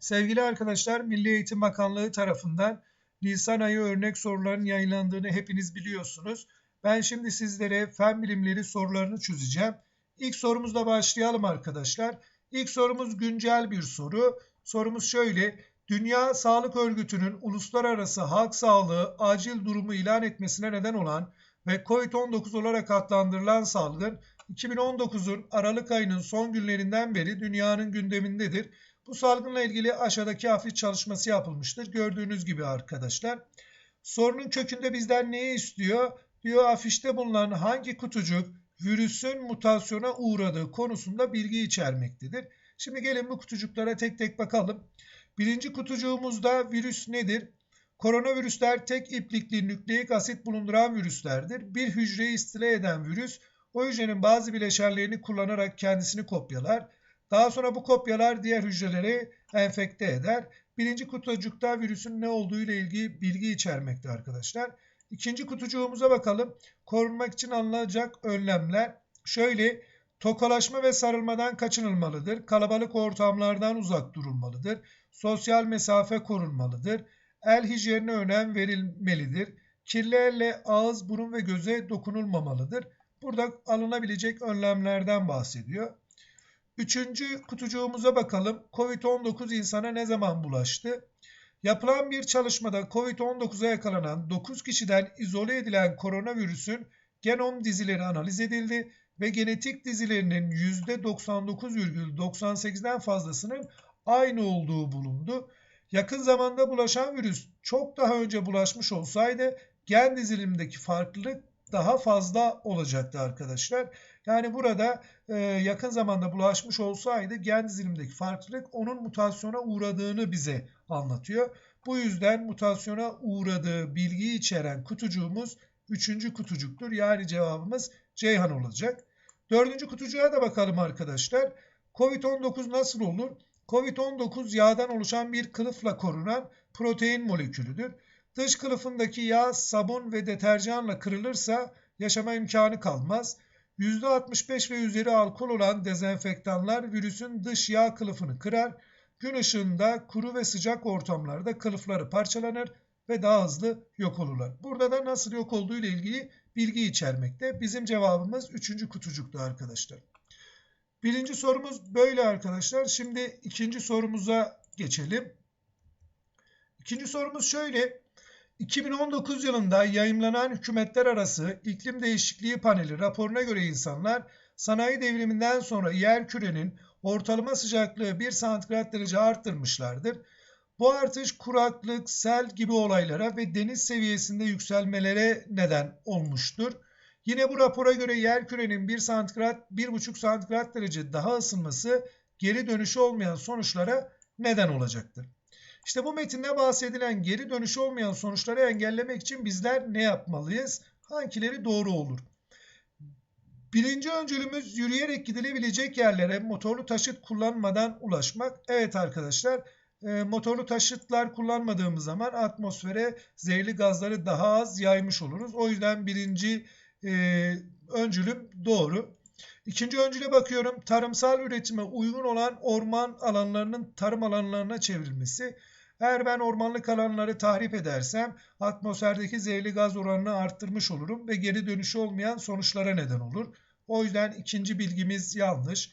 Sevgili arkadaşlar, Milli Eğitim Bakanlığı tarafından Nisan ayı örnek soruların yayınlandığını hepiniz biliyorsunuz. Ben şimdi sizlere fen bilimleri sorularını çözeceğim. İlk sorumuzla başlayalım arkadaşlar. İlk sorumuz güncel bir soru. Sorumuz şöyle. Dünya Sağlık Örgütü'nün uluslararası halk sağlığı acil durumu ilan etmesine neden olan ve COVID-19 olarak adlandırılan salgın 2019'un Aralık ayının son günlerinden beri dünyanın gündemindedir. Bu salgınla ilgili aşağıdaki afişt çalışması yapılmıştır. Gördüğünüz gibi arkadaşlar. Sorunun kökünde bizden neyi istiyor? Diyor afişte bulunan hangi kutucuk virüsün mutasyona uğradığı konusunda bilgi içermektedir. Şimdi gelin bu kutucuklara tek tek bakalım. Birinci kutucuğumuzda virüs nedir? Koronavirüsler tek iplikli nükleik asit bulunduran virüslerdir. Bir hücreyi istile eden virüs o hücrenin bazı bileşenlerini kullanarak kendisini kopyalar. Daha sonra bu kopyalar diğer hücreleri enfekte eder. Birinci kutucukta virüsün ne olduğu ile ilgili bilgi içermekte arkadaşlar. İkinci kutucuğumuza bakalım. Korunmak için alınacak önlemler. Şöyle tokalaşma ve sarılmadan kaçınılmalıdır. Kalabalık ortamlardan uzak durulmalıdır. Sosyal mesafe korunmalıdır. El hijyenine önem verilmelidir. Kirli elle ağız, burun ve göze dokunulmamalıdır. Burada alınabilecek önlemlerden bahsediyor. Üçüncü kutucuğumuza bakalım. Covid-19 insana ne zaman bulaştı? Yapılan bir çalışmada Covid-19'a yakalanan 9 kişiden izole edilen koronavirüsün genom dizileri analiz edildi ve genetik dizilerinin %99,98'den fazlasının aynı olduğu bulundu. Yakın zamanda bulaşan virüs çok daha önce bulaşmış olsaydı gen dizilimindeki farklılık daha fazla olacaktı arkadaşlar. Yani burada e, yakın zamanda bulaşmış olsaydı gen dizilimdeki farklılık onun mutasyona uğradığını bize anlatıyor. Bu yüzden mutasyona uğradığı bilgiyi içeren kutucuğumuz üçüncü kutucuktur. Yani cevabımız Ceyhan olacak. Dördüncü kutucuğa da bakalım arkadaşlar. Covid-19 nasıl olur? Covid-19 yağdan oluşan bir kılıfla korunan protein molekülüdür. Dış kılıfındaki yağ sabun ve deterjanla kırılırsa yaşama imkanı kalmaz. %65 ve üzeri alkol olan dezenfektanlar virüsün dış yağ kılıfını kırar. Gün ışığında kuru ve sıcak ortamlarda kılıfları parçalanır ve daha hızlı yok olurlar. Burada da nasıl yok olduğu ile ilgili bilgi içermekte. Bizim cevabımız 3. kutucuktu arkadaşlar. Birinci sorumuz böyle arkadaşlar. Şimdi ikinci sorumuza geçelim. İkinci sorumuz şöyle. 2019 yılında yayımlanan hükümetler arası iklim değişikliği paneli raporuna göre insanlar sanayi devriminden sonra yer kürenin ortalama sıcaklığı 1 santigrat derece arttırmışlardır. Bu artış kuraklık, sel gibi olaylara ve deniz seviyesinde yükselmelere neden olmuştur. Yine bu rapora göre yer kürenin 1 santigrat, 1,5 santigrat derece daha ısınması geri dönüşü olmayan sonuçlara neden olacaktır. İşte bu metinde bahsedilen geri dönüşü olmayan sonuçları engellemek için bizler ne yapmalıyız? Hangileri doğru olur? Birinci öncülümüz yürüyerek gidilebilecek yerlere motorlu taşıt kullanmadan ulaşmak. Evet arkadaşlar e, motorlu taşıtlar kullanmadığımız zaman atmosfere zehirli gazları daha az yaymış oluruz. O yüzden birinci e, öncülüm doğru. İkinci öncüle bakıyorum. Tarımsal üretime uygun olan orman alanlarının tarım alanlarına çevrilmesi. Eğer ben ormanlık alanları tahrip edersem atmosferdeki zehirli gaz oranını arttırmış olurum ve geri dönüşü olmayan sonuçlara neden olur. O yüzden ikinci bilgimiz yanlış.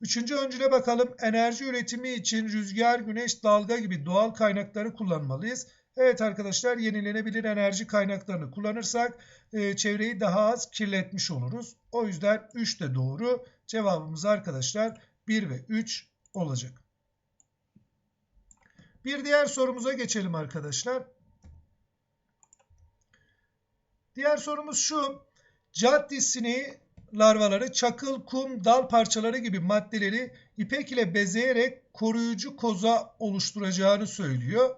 Üçüncü öncüle bakalım. Enerji üretimi için rüzgar, güneş, dalga gibi doğal kaynakları kullanmalıyız. Evet arkadaşlar yenilenebilir enerji kaynaklarını kullanırsak e, çevreyi daha az kirletmiş oluruz. O yüzden 3 de doğru. Cevabımız arkadaşlar 1 ve 3 olacak. Bir diğer sorumuza geçelim arkadaşlar. Diğer sorumuz şu. Caddisini larvaları çakıl, kum, dal parçaları gibi maddeleri ipek ile bezeyerek koruyucu koza oluşturacağını söylüyor.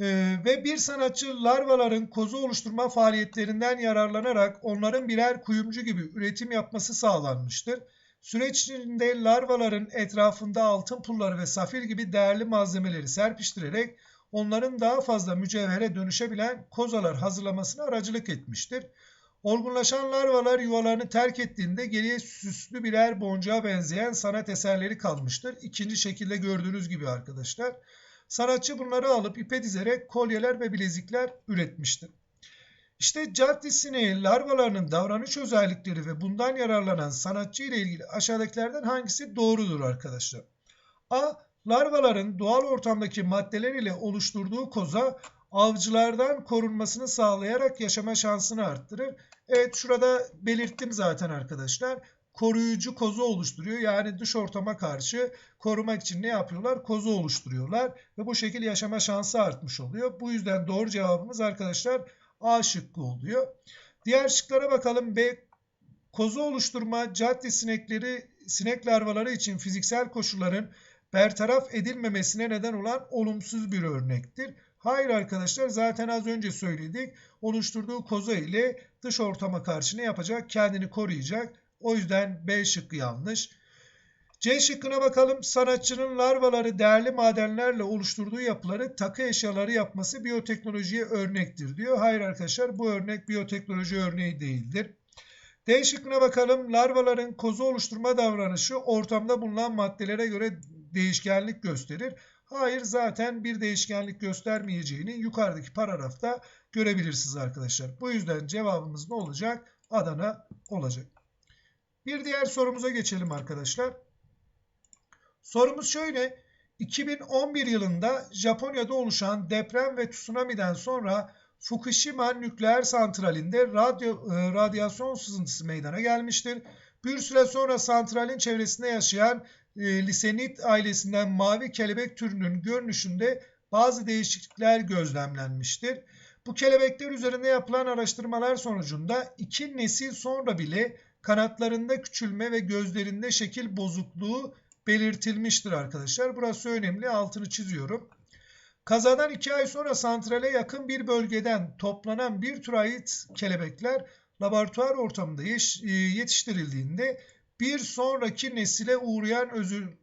Ee, ve bir sanatçı larvaların kozu oluşturma faaliyetlerinden yararlanarak onların birer kuyumcu gibi üretim yapması sağlanmıştır. Süreç içinde larvaların etrafında altın pulları ve safir gibi değerli malzemeleri serpiştirerek onların daha fazla mücevhere dönüşebilen kozalar hazırlamasına aracılık etmiştir. Olgunlaşan larvalar yuvalarını terk ettiğinde geriye süslü birer boncuğa benzeyen sanat eserleri kalmıştır. İkinci şekilde gördüğünüz gibi arkadaşlar. Sanatçı bunları alıp ipe dizerek kolyeler ve bilezikler üretmiştir. İşte caddi larvalarının davranış özellikleri ve bundan yararlanan sanatçı ile ilgili aşağıdakilerden hangisi doğrudur arkadaşlar? A. Larvaların doğal ortamdaki maddeler ile oluşturduğu koza avcılardan korunmasını sağlayarak yaşama şansını arttırır. Evet şurada belirttim zaten arkadaşlar. Koruyucu kozu oluşturuyor. Yani dış ortama karşı korumak için ne yapıyorlar? Kozu oluşturuyorlar ve bu şekilde yaşama şansı artmış oluyor. Bu yüzden doğru cevabımız arkadaşlar A şıkkı oluyor. Diğer şıklara bakalım. B kozu oluşturma cadde sinekleri sinek larvaları için fiziksel koşulların bertaraf edilmemesine neden olan olumsuz bir örnektir. Hayır arkadaşlar zaten az önce söyledik. Oluşturduğu koza ile dış ortama karşı ne yapacak? Kendini koruyacak. O yüzden B şıkkı yanlış. C şıkkına bakalım. Sanatçının larvaları değerli madenlerle oluşturduğu yapıları takı eşyaları yapması biyoteknolojiye örnektir diyor. Hayır arkadaşlar bu örnek biyoteknoloji örneği değildir. D şıkkına bakalım. Larvaların kozu oluşturma davranışı ortamda bulunan maddelere göre değişkenlik gösterir. Hayır zaten bir değişkenlik göstermeyeceğini yukarıdaki paragrafta görebilirsiniz arkadaşlar. Bu yüzden cevabımız ne olacak? Adana olacak. Bir diğer sorumuza geçelim arkadaşlar. Sorumuz şöyle. 2011 yılında Japonya'da oluşan deprem ve tsunami'den sonra Fukushima nükleer santralinde radyo, e, radyasyon sızıntısı meydana gelmiştir. Bir süre sonra santralin çevresinde yaşayan e, lisenit ailesinden mavi kelebek türünün görünüşünde bazı değişiklikler gözlemlenmiştir. Bu kelebekler üzerinde yapılan araştırmalar sonucunda iki nesil sonra bile kanatlarında küçülme ve gözlerinde şekil bozukluğu belirtilmiştir arkadaşlar. Burası önemli altını çiziyorum. Kazadan iki ay sonra santrale yakın bir bölgeden toplanan bir tür ait kelebekler laboratuvar ortamında e, yetiştirildiğinde bir sonraki nesile uğrayan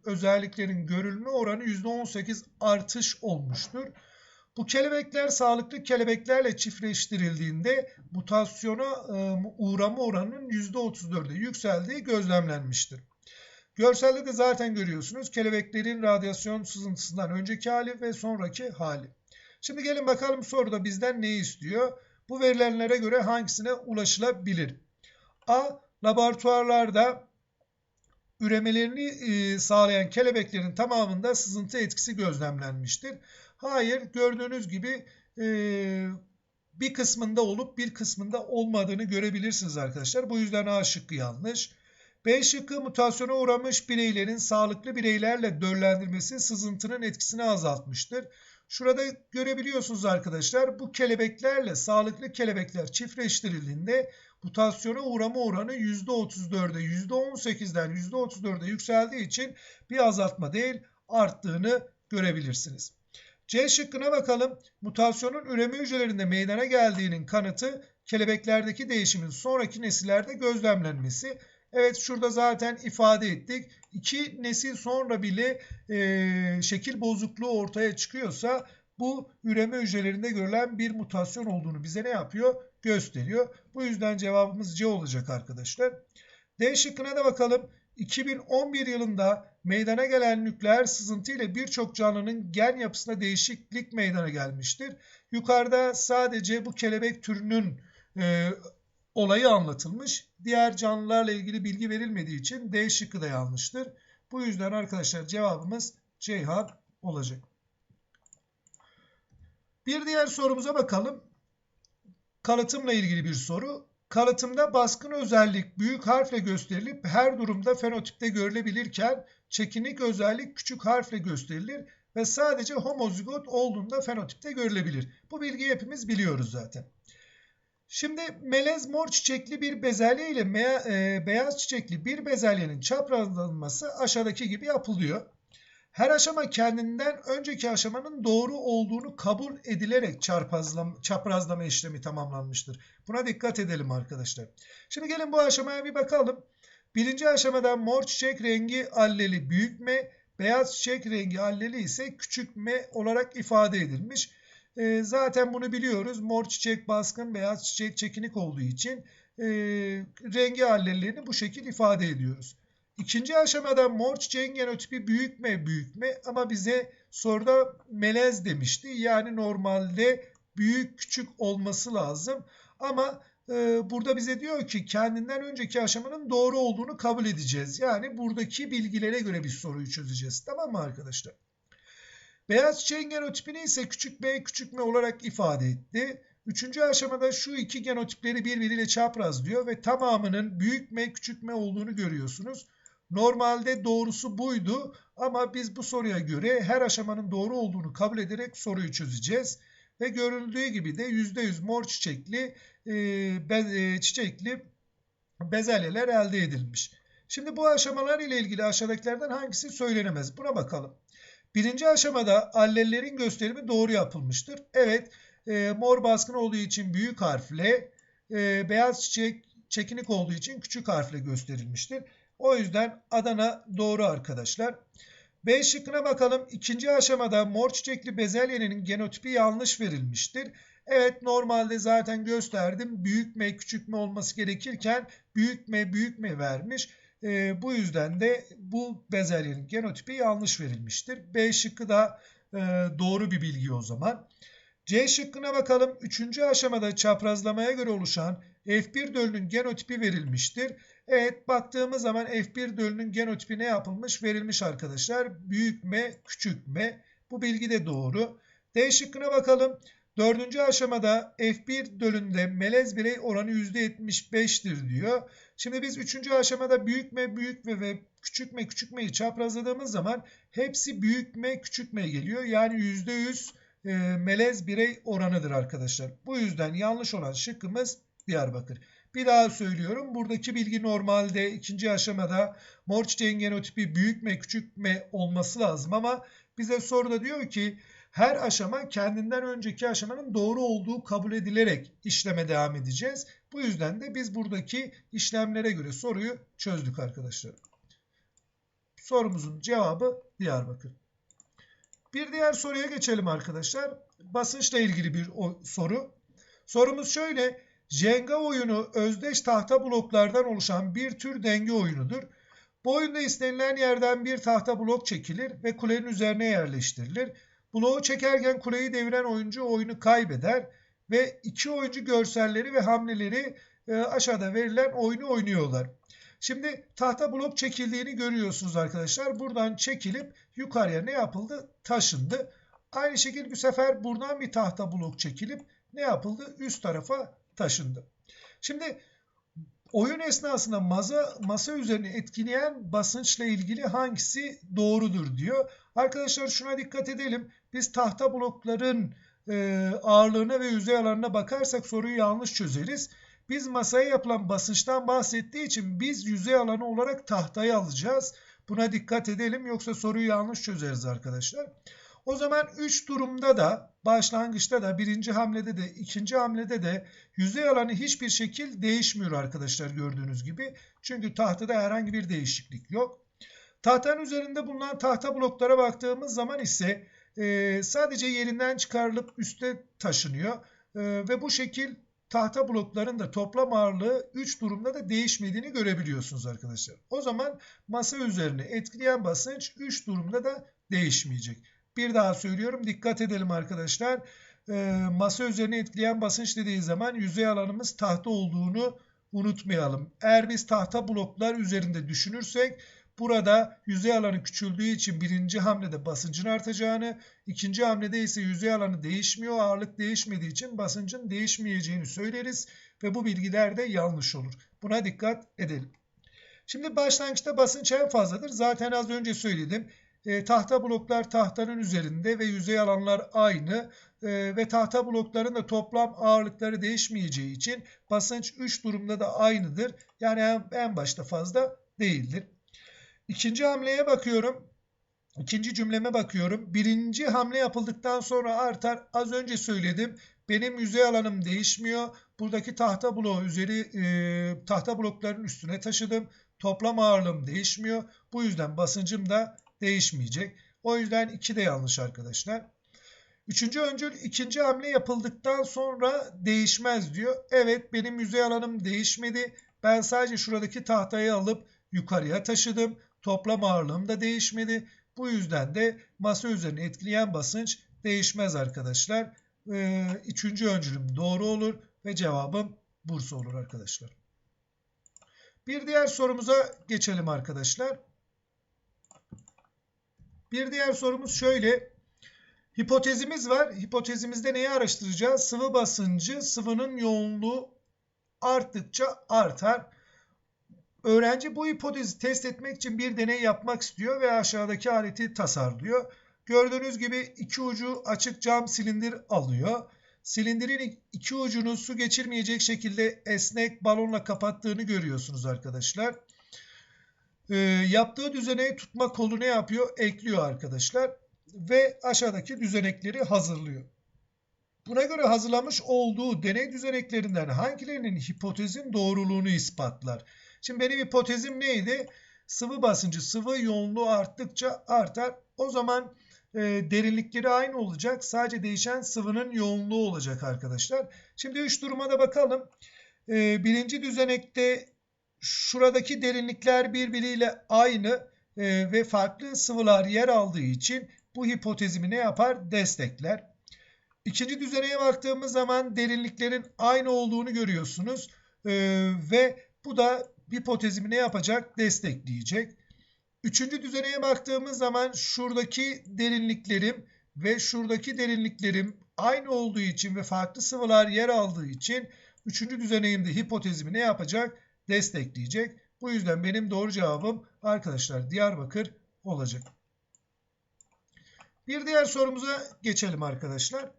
özelliklerin görülme oranı %18 artış olmuştur. Bu kelebekler sağlıklı kelebeklerle çiftleştirildiğinde mutasyona e, uğrama oranının %34'e yükseldiği gözlemlenmiştir. Görselde de zaten görüyorsunuz kelebeklerin radyasyon sızıntısından önceki hali ve sonraki hali. Şimdi gelin bakalım soruda bizden ne istiyor? Bu verilenlere göre hangisine ulaşılabilir? A. Laboratuvarlarda üremelerini e, sağlayan kelebeklerin tamamında sızıntı etkisi gözlemlenmiştir. Hayır gördüğünüz gibi e, bir kısmında olup bir kısmında olmadığını görebilirsiniz arkadaşlar. Bu yüzden A şıkkı yanlış. B şıkkı mutasyona uğramış bireylerin sağlıklı bireylerle döllendirmesi sızıntının etkisini azaltmıştır. Şurada görebiliyorsunuz arkadaşlar bu kelebeklerle sağlıklı kelebekler çiftleştirildiğinde mutasyona uğrama oranı %34'e %18'den %34'e yükseldiği için bir azaltma değil arttığını görebilirsiniz. C şıkkına bakalım. Mutasyonun üreme hücrelerinde meydana geldiğinin kanıtı kelebeklerdeki değişimin sonraki nesillerde gözlemlenmesi. Evet şurada zaten ifade ettik. İki nesil sonra bile e, şekil bozukluğu ortaya çıkıyorsa bu üreme hücrelerinde görülen bir mutasyon olduğunu bize ne yapıyor? Gösteriyor. Bu yüzden cevabımız C olacak arkadaşlar. D şıkkına da bakalım. 2011 yılında meydana gelen nükleer sızıntı ile birçok canlının gen yapısında değişiklik meydana gelmiştir. Yukarıda sadece bu kelebek türünün e, olayı anlatılmış. Diğer canlılarla ilgili bilgi verilmediği için D şıkkı da yanlıştır. Bu yüzden arkadaşlar cevabımız Ceyhan olacak. Bir diğer sorumuza bakalım. Kalıtımla ilgili bir soru. Kalıtımda baskın özellik büyük harfle gösterilip her durumda fenotipte görülebilirken çekinik özellik küçük harfle gösterilir ve sadece homozigot olduğunda fenotipte görülebilir. Bu bilgiyi hepimiz biliyoruz zaten. Şimdi melez mor çiçekli bir bezelye ile e, beyaz çiçekli bir bezelyenin çaprazlanması aşağıdaki gibi yapılıyor. Her aşama kendinden önceki aşamanın doğru olduğunu kabul edilerek çaprazlama, çaprazlama işlemi tamamlanmıştır. Buna dikkat edelim arkadaşlar. Şimdi gelin bu aşamaya bir bakalım. Birinci aşamada mor çiçek rengi alleli büyük M, beyaz çiçek rengi alleli ise küçük M olarak ifade edilmiş. E, zaten bunu biliyoruz. Mor çiçek baskın, beyaz çiçek çekinik olduğu için e, rengi allellerini bu şekil ifade ediyoruz. İkinci aşamada mor çiçeğin genotipi büyük mü büyük mü ama bize soruda melez demişti. Yani normalde büyük küçük olması lazım. Ama e, burada bize diyor ki kendinden önceki aşamanın doğru olduğunu kabul edeceğiz. Yani buradaki bilgilere göre bir soruyu çözeceğiz. Tamam mı arkadaşlar? Beyaz çiçeğin genotipini ise küçük b küçük m olarak ifade etti. Üçüncü aşamada şu iki genotipleri birbiriyle çaprazlıyor ve tamamının büyük m küçük m olduğunu görüyorsunuz. Normalde doğrusu buydu ama biz bu soruya göre her aşamanın doğru olduğunu kabul ederek soruyu çözeceğiz. Ve görüldüğü gibi de %100 mor çiçekli e, be, e, çiçekli bezelyeler elde edilmiş. Şimdi bu aşamalar ile ilgili aşağıdakilerden hangisi söylenemez? Buna bakalım. Birinci aşamada allellerin gösterimi doğru yapılmıştır. Evet e, mor baskın olduğu için büyük harfle, e, beyaz çiçek çekinik olduğu için küçük harfle gösterilmiştir. O yüzden Adana doğru arkadaşlar. B şıkkına bakalım. İkinci aşamada mor çiçekli bezelyenin genotipi yanlış verilmiştir. Evet normalde zaten gösterdim. Büyük M küçük M olması gerekirken büyük M büyük M vermiş. E, bu yüzden de bu bezelyenin genotipi yanlış verilmiştir. B şıkkı da e, doğru bir bilgi o zaman. C şıkkına bakalım. Üçüncü aşamada çaprazlamaya göre oluşan F1 dölünün genotipi verilmiştir. Evet baktığımız zaman F1 dölünün genotipi ne yapılmış? Verilmiş arkadaşlar. Büyük M, küçük M. Bu bilgi de doğru. D şıkkına bakalım. Dördüncü aşamada F1 dölünde melez birey oranı %75'tir diyor. Şimdi biz üçüncü aşamada büyük M, büyük M ve küçük M, küçük M'yi çaprazladığımız zaman hepsi büyük M, küçük M geliyor. Yani %100 e, melez birey oranıdır arkadaşlar. Bu yüzden yanlış olan şıkkımız Diyarbakır. Bir daha söylüyorum. Buradaki bilgi normalde ikinci aşamada mor çiçeğin genotipi büyük mü küçük mü olması lazım ama bize soruda diyor ki her aşama kendinden önceki aşamanın doğru olduğu kabul edilerek işleme devam edeceğiz. Bu yüzden de biz buradaki işlemlere göre soruyu çözdük arkadaşlar. Sorumuzun cevabı Diyarbakır. Bir diğer soruya geçelim arkadaşlar. Basınçla ilgili bir soru. Sorumuz şöyle. Jenga oyunu özdeş tahta bloklardan oluşan bir tür denge oyunudur. Bu oyunda istenilen yerden bir tahta blok çekilir ve kulenin üzerine yerleştirilir. Bloğu çekerken kuleyi deviren oyuncu oyunu kaybeder ve iki oyuncu görselleri ve hamleleri e, aşağıda verilen oyunu oynuyorlar. Şimdi tahta blok çekildiğini görüyorsunuz arkadaşlar. Buradan çekilip yukarıya ne yapıldı? Taşındı. Aynı şekilde bu sefer buradan bir tahta blok çekilip ne yapıldı? Üst tarafa taşındı. Şimdi oyun esnasında masa, masa üzerine etkileyen basınçla ilgili hangisi doğrudur diyor. Arkadaşlar şuna dikkat edelim. Biz tahta blokların e, ağırlığına ve yüzey alanına bakarsak soruyu yanlış çözeriz. Biz masaya yapılan basınçtan bahsettiği için biz yüzey alanı olarak tahtayı alacağız. Buna dikkat edelim yoksa soruyu yanlış çözeriz arkadaşlar. O zaman 3 durumda da başlangıçta da birinci hamlede de ikinci hamlede de yüzey alanı hiçbir şekil değişmiyor arkadaşlar gördüğünüz gibi. Çünkü tahtada herhangi bir değişiklik yok. Tahtanın üzerinde bulunan tahta bloklara baktığımız zaman ise e, sadece yerinden çıkarılıp üste taşınıyor. E, ve bu şekil tahta blokların da toplam ağırlığı 3 durumda da değişmediğini görebiliyorsunuz arkadaşlar. O zaman masa üzerine etkileyen basınç 3 durumda da değişmeyecek. Bir daha söylüyorum dikkat edelim arkadaşlar. E, masa üzerine etkileyen basınç dediği zaman yüzey alanımız tahta olduğunu unutmayalım. Eğer biz tahta bloklar üzerinde düşünürsek burada yüzey alanı küçüldüğü için birinci hamlede basıncın artacağını, ikinci hamlede ise yüzey alanı değişmiyor, ağırlık değişmediği için basıncın değişmeyeceğini söyleriz ve bu bilgiler de yanlış olur. Buna dikkat edelim. Şimdi başlangıçta basınç en fazladır. Zaten az önce söyledim. E, tahta bloklar tahtanın üzerinde ve yüzey alanlar aynı e, ve tahta blokların da toplam ağırlıkları değişmeyeceği için basınç 3 durumda da aynıdır. Yani en, en başta fazla değildir. İkinci hamleye bakıyorum. İkinci cümleme bakıyorum. Birinci hamle yapıldıktan sonra artar. Az önce söyledim. Benim yüzey alanım değişmiyor. Buradaki tahta bloğu üzeri e, tahta blokların üstüne taşıdım. Toplam ağırlığım değişmiyor. Bu yüzden basıncım da değişmeyecek. O yüzden 2 de yanlış arkadaşlar. Üçüncü öncül ikinci hamle yapıldıktan sonra değişmez diyor. Evet benim yüzey alanım değişmedi. Ben sadece şuradaki tahtayı alıp yukarıya taşıdım. Toplam ağırlığım da değişmedi. Bu yüzden de masa üzerine etkileyen basınç değişmez arkadaşlar. Ee, üçüncü öncülüm doğru olur ve cevabım Bursa olur arkadaşlar. Bir diğer sorumuza geçelim arkadaşlar. Bir diğer sorumuz şöyle. Hipotezimiz var. Hipotezimizde neyi araştıracağız? Sıvı basıncı, sıvının yoğunluğu arttıkça artar. Öğrenci bu hipotezi test etmek için bir deney yapmak istiyor ve aşağıdaki aleti tasarlıyor. Gördüğünüz gibi iki ucu açık cam silindir alıyor. Silindirin iki ucunu su geçirmeyecek şekilde esnek balonla kapattığını görüyorsunuz arkadaşlar. Ee, yaptığı düzeneği tutma kolu ne yapıyor? Ekliyor arkadaşlar. Ve aşağıdaki düzenekleri hazırlıyor. Buna göre hazırlamış olduğu deney düzeneklerinden hangilerinin hipotezin doğruluğunu ispatlar? Şimdi benim hipotezim neydi? Sıvı basıncı, sıvı yoğunluğu arttıkça artar. O zaman e, derinlikleri aynı olacak. Sadece değişen sıvının yoğunluğu olacak arkadaşlar. Şimdi üç duruma da bakalım. E, birinci düzenekte şuradaki derinlikler birbiriyle aynı e, ve farklı sıvılar yer aldığı için bu hipotezimi ne yapar? Destekler. İkinci düzeneye baktığımız zaman derinliklerin aynı olduğunu görüyorsunuz. E, ve bu da hipotezimi ne yapacak? Destekleyecek. Üçüncü düzeneye baktığımız zaman şuradaki derinliklerim ve şuradaki derinliklerim aynı olduğu için ve farklı sıvılar yer aldığı için üçüncü düzeneyimde hipotezimi ne yapacak? Destekleyecek. Bu yüzden benim doğru cevabım arkadaşlar Diyarbakır olacak. Bir diğer sorumuza geçelim arkadaşlar.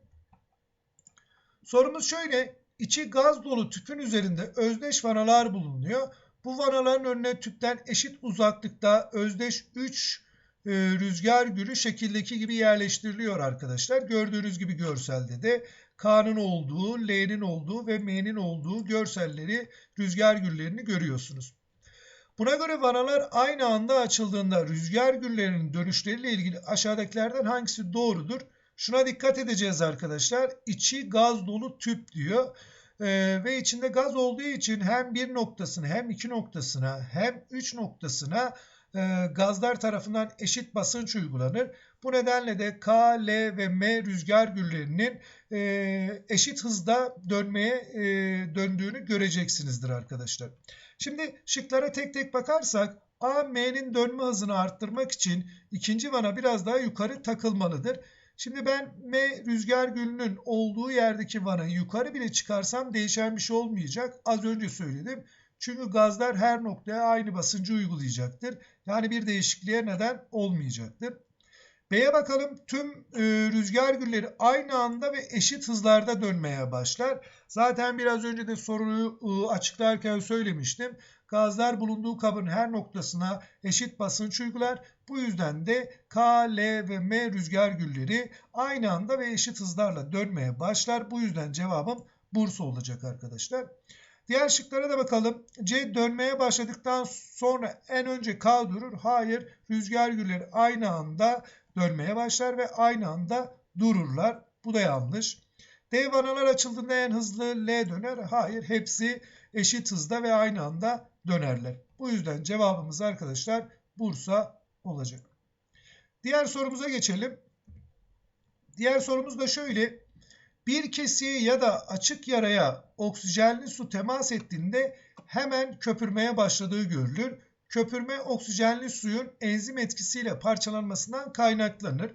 Sorumuz şöyle. İçi gaz dolu tüpün üzerinde özdeş vanalar bulunuyor. Bu vanaların önüne tüpten eşit uzaklıkta özdeş 3 e, rüzgar gülü şekildeki gibi yerleştiriliyor arkadaşlar. Gördüğünüz gibi görselde de K'nın olduğu, L'nin olduğu ve M'nin olduğu görselleri, rüzgar güllerini görüyorsunuz. Buna göre vanalar aynı anda açıldığında rüzgar güllerinin dönüşleriyle ilgili aşağıdakilerden hangisi doğrudur? Şuna dikkat edeceğiz arkadaşlar. İçi gaz dolu tüp diyor. Ee, ve içinde gaz olduğu için hem bir noktasına hem iki noktasına hem üç noktasına gazlar tarafından eşit basınç uygulanır. Bu nedenle de K, L ve M rüzgar güllerinin e, eşit hızda dönmeye e, döndüğünü göreceksinizdir arkadaşlar. Şimdi şıklara tek tek bakarsak A, M'nin dönme hızını arttırmak için ikinci vana biraz daha yukarı takılmalıdır. Şimdi ben M rüzgar gülünün olduğu yerdeki vanayı yukarı bile çıkarsam değişen bir şey olmayacak. Az önce söyledim. Çünkü gazlar her noktaya aynı basıncı uygulayacaktır. Yani bir değişikliğe neden olmayacaktır. B'ye bakalım tüm e, rüzgar gülleri aynı anda ve eşit hızlarda dönmeye başlar. Zaten biraz önce de soruyu e, açıklarken söylemiştim. Gazlar bulunduğu kabın her noktasına eşit basınç uygular. Bu yüzden de K, L ve M rüzgar gülleri aynı anda ve eşit hızlarla dönmeye başlar. Bu yüzden cevabım Bursa olacak arkadaşlar. Diğer şıklara da bakalım. C dönmeye başladıktan sonra en önce K durur. Hayır rüzgar gülleri aynı anda dönmeye başlar ve aynı anda dururlar. Bu da yanlış. D vanalar açıldığında en hızlı L döner. Hayır hepsi eşit hızda ve aynı anda dönerler. Bu yüzden cevabımız arkadaşlar Bursa olacak. Diğer sorumuza geçelim. Diğer sorumuz da şöyle. Bir kesiye ya da açık yaraya oksijenli su temas ettiğinde hemen köpürmeye başladığı görülür. Köpürme oksijenli suyun enzim etkisiyle parçalanmasından kaynaklanır.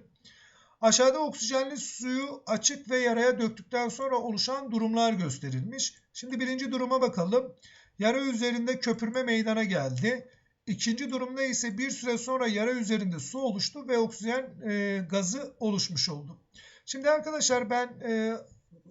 Aşağıda oksijenli suyu açık ve yaraya döktükten sonra oluşan durumlar gösterilmiş. Şimdi birinci duruma bakalım. Yara üzerinde köpürme meydana geldi. İkinci durumda ise bir süre sonra yara üzerinde su oluştu ve oksijen e, gazı oluşmuş oldu. Şimdi arkadaşlar ben e,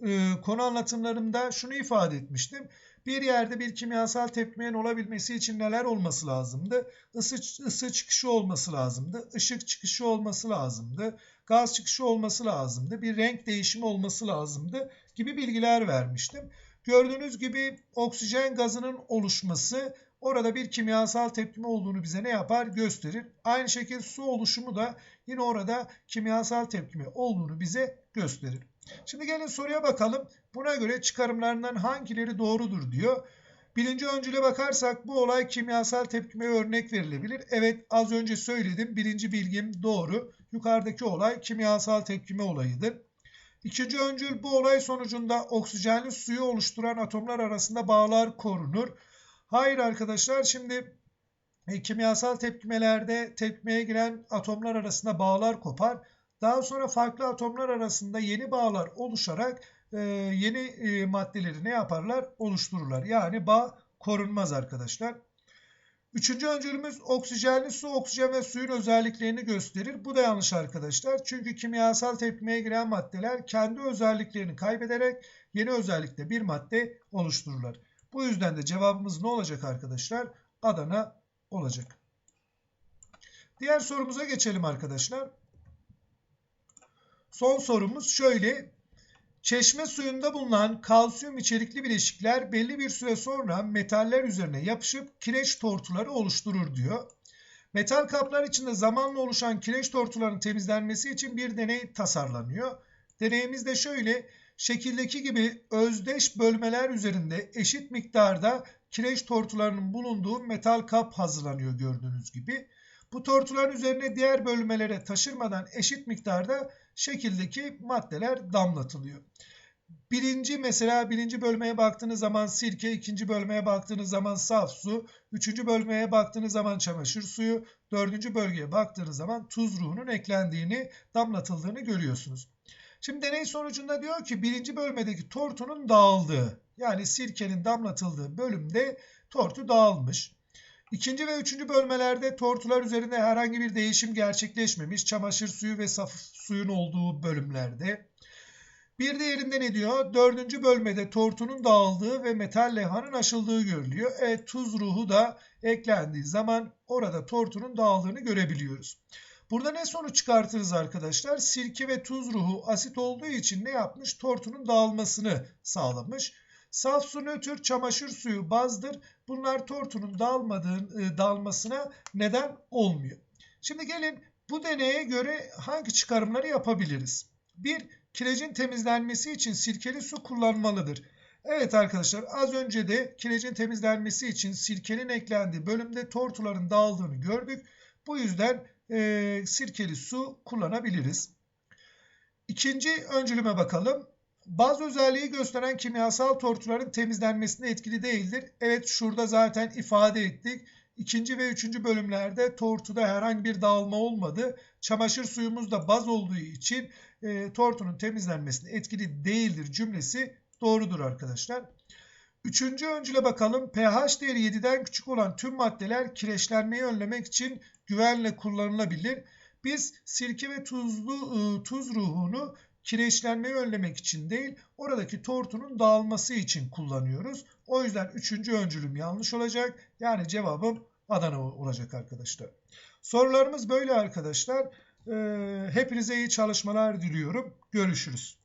e, konu anlatımlarımda şunu ifade etmiştim. Bir yerde bir kimyasal tepkimenin olabilmesi için neler olması lazımdı? Isı, ısı çıkışı olması lazımdı. ışık çıkışı olması lazımdı. Gaz çıkışı olması lazımdı. Bir renk değişimi olması lazımdı gibi bilgiler vermiştim. Gördüğünüz gibi oksijen gazının oluşması orada bir kimyasal tepkime olduğunu bize ne yapar? Gösterir. Aynı şekilde su oluşumu da yine orada kimyasal tepkime olduğunu bize gösterir. Şimdi gelin soruya bakalım. Buna göre çıkarımlarından hangileri doğrudur diyor. Birinci öncüle bakarsak bu olay kimyasal tepkime örnek verilebilir. Evet az önce söyledim. Birinci bilgim doğru. Yukarıdaki olay kimyasal tepkime olayıdır. İkinci öncül bu olay sonucunda oksijenli suyu oluşturan atomlar arasında bağlar korunur. Hayır arkadaşlar şimdi e, kimyasal tepkimelerde tepkimeye giren atomlar arasında bağlar kopar. Daha sonra farklı atomlar arasında yeni bağlar oluşarak e, yeni e, maddeleri ne yaparlar? Oluştururlar. Yani bağ korunmaz arkadaşlar. Üçüncü öncülümüz oksijenli su, oksijen ve suyun özelliklerini gösterir. Bu da yanlış arkadaşlar. Çünkü kimyasal tepkimeye giren maddeler kendi özelliklerini kaybederek yeni özellikte bir madde oluştururlar. Bu yüzden de cevabımız ne olacak arkadaşlar? Adana olacak. Diğer sorumuza geçelim arkadaşlar. Son sorumuz şöyle. Çeşme suyunda bulunan kalsiyum içerikli bileşikler belli bir süre sonra metaller üzerine yapışıp kireç tortuları oluşturur diyor. Metal kaplar içinde zamanla oluşan kireç tortularının temizlenmesi için bir deney tasarlanıyor. Deneyimiz de şöyle. Şekildeki gibi özdeş bölmeler üzerinde eşit miktarda kireç tortularının bulunduğu metal kap hazırlanıyor gördüğünüz gibi. Bu tortuların üzerine diğer bölmelere taşırmadan eşit miktarda şekildeki maddeler damlatılıyor. Birinci mesela birinci bölmeye baktığınız zaman sirke, ikinci bölmeye baktığınız zaman saf su, üçüncü bölmeye baktığınız zaman çamaşır suyu, dördüncü bölgeye baktığınız zaman tuz ruhunun eklendiğini, damlatıldığını görüyorsunuz. Şimdi deney sonucunda diyor ki birinci bölmedeki tortunun dağıldığı yani sirkenin damlatıldığı bölümde tortu dağılmış. İkinci ve üçüncü bölmelerde tortular üzerinde herhangi bir değişim gerçekleşmemiş. Çamaşır suyu ve saf suyun olduğu bölümlerde. Bir diğerinde ne diyor? Dördüncü bölmede tortunun dağıldığı ve metal levhanın aşıldığı görülüyor. E, tuz ruhu da eklendiği zaman orada tortunun dağıldığını görebiliyoruz. Burada ne sonuç çıkartırız arkadaşlar? Sirke ve tuz ruhu asit olduğu için ne yapmış? Tortunun dağılmasını sağlamış. Saf su nötr, çamaşır suyu bazdır. Bunlar tortunun dağılmadığı, e, dağılmasına neden olmuyor. Şimdi gelin bu deneye göre hangi çıkarımları yapabiliriz? Bir, kirecin temizlenmesi için sirkeli su kullanmalıdır. Evet arkadaşlar az önce de kirecin temizlenmesi için sirkenin eklendiği bölümde tortuların dağıldığını gördük. Bu yüzden e, sirkeli su kullanabiliriz. İkinci öncülüme bakalım. Baz özelliği gösteren kimyasal tortuların temizlenmesine etkili değildir. Evet şurada zaten ifade ettik. İkinci ve üçüncü bölümlerde tortuda herhangi bir dağılma olmadı. Çamaşır suyumuz da baz olduğu için e, tortunun temizlenmesine etkili değildir cümlesi doğrudur arkadaşlar. Üçüncü öncüle bakalım. pH değeri 7'den küçük olan tüm maddeler kireçlenmeyi önlemek için güvenle kullanılabilir. Biz sirke ve tuzlu ıı, tuz ruhunu kireçlenmeyi önlemek için değil, oradaki tortunun dağılması için kullanıyoruz. O yüzden üçüncü öncülüm yanlış olacak. Yani cevabım Adana olacak arkadaşlar. Sorularımız böyle arkadaşlar. Hepinize iyi çalışmalar diliyorum. Görüşürüz.